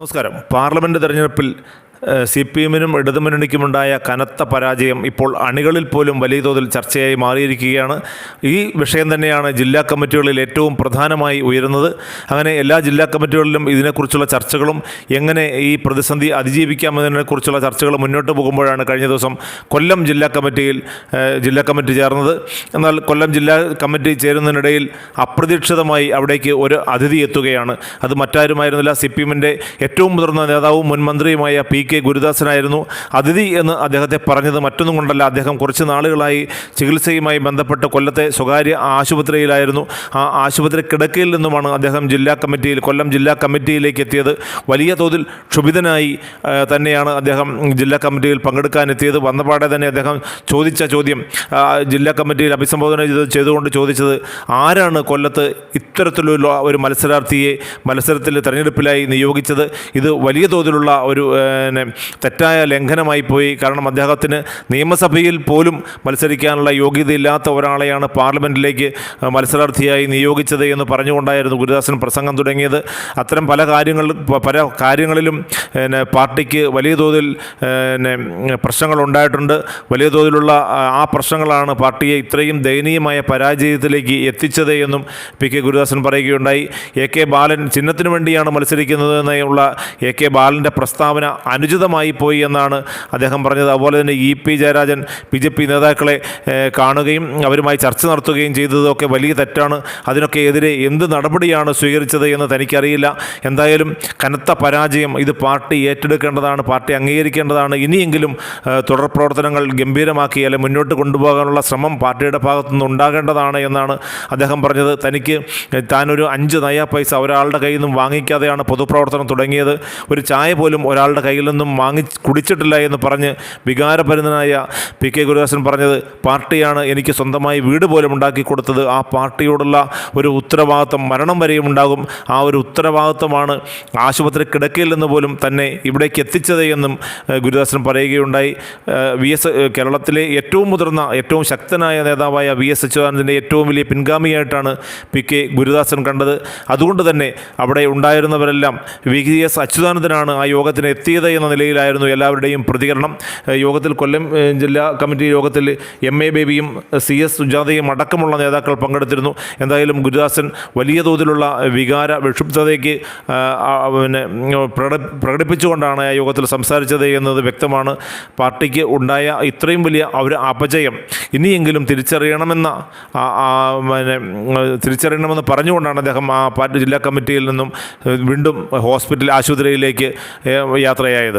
നമസ്കാരം. പാർലമെന്റ് തെരഞ്ഞെടുപ്പിൽ C P എമ്മിനും ഇടതുമുന്നണിക്കുമുണ്ടായ കനത്ത പരാജയം ഇപ്പോൾ അണികളിൽ പോലും വലിയ തോതിൽ ചർച്ചയായി മാറിയിരിക്കുകയാണ്. ഈ വിഷയം തന്നെയാണ് ജില്ലാ കമ്മിറ്റികളിൽ ഏറ്റവും പ്രധാനമായി ഉയരുന്നത്. അങ്ങനെ എല്ലാ ജില്ലാ കമ്മിറ്റികളിലും ഇതിനെക്കുറിച്ചുള്ള ചർച്ചകളും എങ്ങനെ ഈ പ്രതിസന്ധി അതിജീവിക്കാമെന്നതിനെക്കുറിച്ചുള്ള ചർച്ചകൾ മുന്നോട്ട് പോകുമ്പോഴാണ് കഴിഞ്ഞ ദിവസം കൊല്ലം ജില്ലാ കമ്മിറ്റിയിൽ ജില്ലാ കമ്മിറ്റി ചേർന്നത്. എന്നാൽ കൊല്ലം ജില്ലാ കമ്മിറ്റി ചേരുന്നതിനിടയിൽ അപ്രതീക്ഷിതമായി അവിടേക്ക് ഒരു അതിഥി എത്തുകയാണ്. അത് മറ്റാരുമായിരുന്നില്ല. സി പി എമ്മിന്റെ ഏറ്റവും മുതിർന്ന നേതാവും മുൻ മന്ത്രിയുമായ പി കെ ഗുരുദാസനായിരുന്നു. അതിഥി എന്ന് അദ്ദേഹത്തെ പറഞ്ഞത് മറ്റൊന്നും കൊണ്ടല്ല. അദ്ദേഹം കുറച്ച് നാളുകളായി ചികിത്സയുമായി ബന്ധപ്പെട്ട് കൊല്ലത്തെ സ്വകാര്യ ആശുപത്രിയിലായിരുന്നു. ആ ആശുപത്രി കിടക്കയിൽ നിന്നുമാണ് അദ്ദേഹം ജില്ലാ കമ്മിറ്റിയിൽ കൊല്ലം ജില്ലാ കമ്മിറ്റിയിലേക്ക് എത്തിയത്. വലിയ തോതിൽ ക്ഷുഭിതനായി തന്നെയാണ് അദ്ദേഹം ജില്ലാ കമ്മിറ്റിയിൽ പങ്കെടുക്കാനെത്തിയത്. വന്നപാടെ തന്നെ അദ്ദേഹം ചോദിച്ച ചോദ്യം ജില്ലാ കമ്മിറ്റിയിൽ അഭിസംബോധന ചെയ്ത് ചെയ്തുകൊണ്ട് ചോദിച്ചത് ആരാണ് കൊല്ലത്ത് ഇത്തരത്തിലുള്ള ഒരു മത്സരാർത്ഥിയെ മത്സരത്തിൽ തെരഞ്ഞെടുപ്പിലായി നിയോഗിച്ചത്? ഇത് വലിയ തോതിലുള്ള ഒരു ഏഹ്, തെറ്റായ ലംഘനമായി പോയി. കാരണം അദ്ദേഹത്തിന് നിയമസഭയിൽ പോലും മത്സരിക്കാനുള്ള യോഗ്യതയില്ലാത്ത ഒരാളെയാണ് പാർലമെന്റിലേക്ക് മത്സരാർത്ഥിയായി നിയോഗിച്ചത് എന്ന് പറഞ്ഞുകൊണ്ടായിരുന്നു ഗുരുദാസൻ പ്രസംഗം തുടങ്ങിയത്. അത്തരം പല കാര്യങ്ങൾ പല കാര്യങ്ങളിലും പിന്നെ പാർട്ടിക്ക് വലിയ തോതിൽ പിന്നെ പ്രശ്നങ്ങളുണ്ടായിട്ടുണ്ട് വലിയ തോതിലുള്ള ആ, പ്രശ്നങ്ങളാണ് പാർട്ടിയെ ഇത്രയും ദയനീയമായ പരാജയത്തിലേക്ക് എത്തിച്ചത് എന്നും പി കെ ഗുരുദാസൻ പറയുകയുണ്ടായി. എ കെ ബാലൻ ചിഹ്നത്തിന് വേണ്ടിയാണ് മത്സരിക്കുന്നത് എന്നുള്ള എ കെ ബാലന്റെ പ്രസ്താവന അനുചിതമായി പോയി എന്നാണ് അദ്ദേഹം പറഞ്ഞത്. അതുപോലെ തന്നെ E P Jayarajan B J P നേതാക്കളെ കാണുകയും അവരുമായി ചർച്ച നടത്തുകയും ചെയ്തതൊക്കെ വലിയ തെറ്റാണ്. അതിനൊക്കെ എതിരെ എന്ത് നടപടിയാണ് സ്വീകരിച്ചത് എന്ന് തനിക്കറിയില്ല. എന്തായാലും കനത്ത പരാജയം ഇത് പാർട്ടി ഏറ്റെടുക്കേണ്ടതാണ് പാർട്ടി അംഗീകരിക്കേണ്ടതാണ്. ഇനിയെങ്കിലും തുടർ പ്രവർത്തനങ്ങൾ ഗംഭീരമാക്കി അല്ലെ മുന്നോട്ട് കൊണ്ടുപോകാനുള്ള ശ്രമം പാർട്ടിയുടെ ഭാഗത്തുനിന്ന് ഉണ്ടാകേണ്ടതാണ് എന്നാണ് അദ്ദേഹം പറഞ്ഞത്. തനിക്ക് താനൊരു അഞ്ച് നയ പൈസ ഒരാളുടെ കയ്യിൽ നിന്നും വാങ്ങിക്കാതെയാണ് പൊതുപ്രവർത്തനം തുടങ്ങിയത്. ഒരു ചായ പോലും ഒരാളുടെ കയ്യിൽ നിന്നും വാങ്ങി കുടിച്ചിട്ടില്ല എന്ന് പറഞ്ഞ് വികാരപരിതനായ പി കെ ഗുരുദാസൻ പറഞ്ഞത് പാർട്ടിയാണ് എനിക്ക് സ്വന്തമായി വീട് പോലും ഉണ്ടാക്കി കൊടുത്തത്. ആ പാർട്ടിയോടുള്ള ഒരു ഉത്തരവാദിത്വം മരണം വരെയും ഉണ്ടാകും. ആ ഒരു ഉത്തരവാദിത്വമാണ് ആശുപത്രി കിടക്കയിൽ നിന്ന് പോലും തന്നെ ഇവിടേക്ക് എത്തിച്ചത് എന്നും ഗുരുദാസൻ പറയുകയുണ്ടായി. വി എസ് കേരളത്തിലെ ഏറ്റവും മുതിർന്ന ഏറ്റവും ശക്തനായ നേതാവായ വി എസ് അച്യുതാനന്ദന്റെ ഏറ്റവും വലിയ പിൻഗാമിയായിട്ടാണ് പി കെ ഗുരുദാസൻ കണ്ടത്. അതുകൊണ്ട് തന്നെ അവിടെ ഉണ്ടായിരുന്നവരെല്ലാം വി എസ് അച്യുതാനന്ദനാണ് ആ യോഗത്തിന് എത്തിയത് എന്ന നിലയിലായിരുന്നു എല്ലാവരുടെയും പ്രതികരണം. യോഗത്തിൽ കൊല്ലം ജില്ലാ കമ്മിറ്റി യോഗത്തിൽ എം എ ബേബിയും സി എസ് സുജാതയും അടക്കമുള്ള നേതാക്കൾ പങ്കെടുത്തിരുന്നു. എന്തായാലും ഗുരുദാസൻ വലിയ തോതിലുള്ള വികാര വിക്ഷുബ്ധതയ്ക്ക് പിന്നെ പ്രകട പ്രകടിപ്പിച്ചുകൊണ്ടാണ് ആ യോഗത്തിൽ സംസാരിച്ചത് എന്നത് വ്യക്തമാണ്. പാർട്ടിക്ക് ഉണ്ടായ ഇത്രയും വലിയ ഒരു അപജയം ഇനിയെങ്കിലും തിരിച്ചറിയണമെന്ന പിന്നെ തിരിച്ചറിയണമെന്ന് പറഞ്ഞുകൊണ്ടാണ് അദ്ദേഹം ആ പാർട്ടി ജില്ലാ കമ്മിറ്റിയിൽ നിന്നും വീണ്ടും ഹോസ്പിറ്റൽ ആശുപത്രിയിലേക്ക് യാത്രയായത്.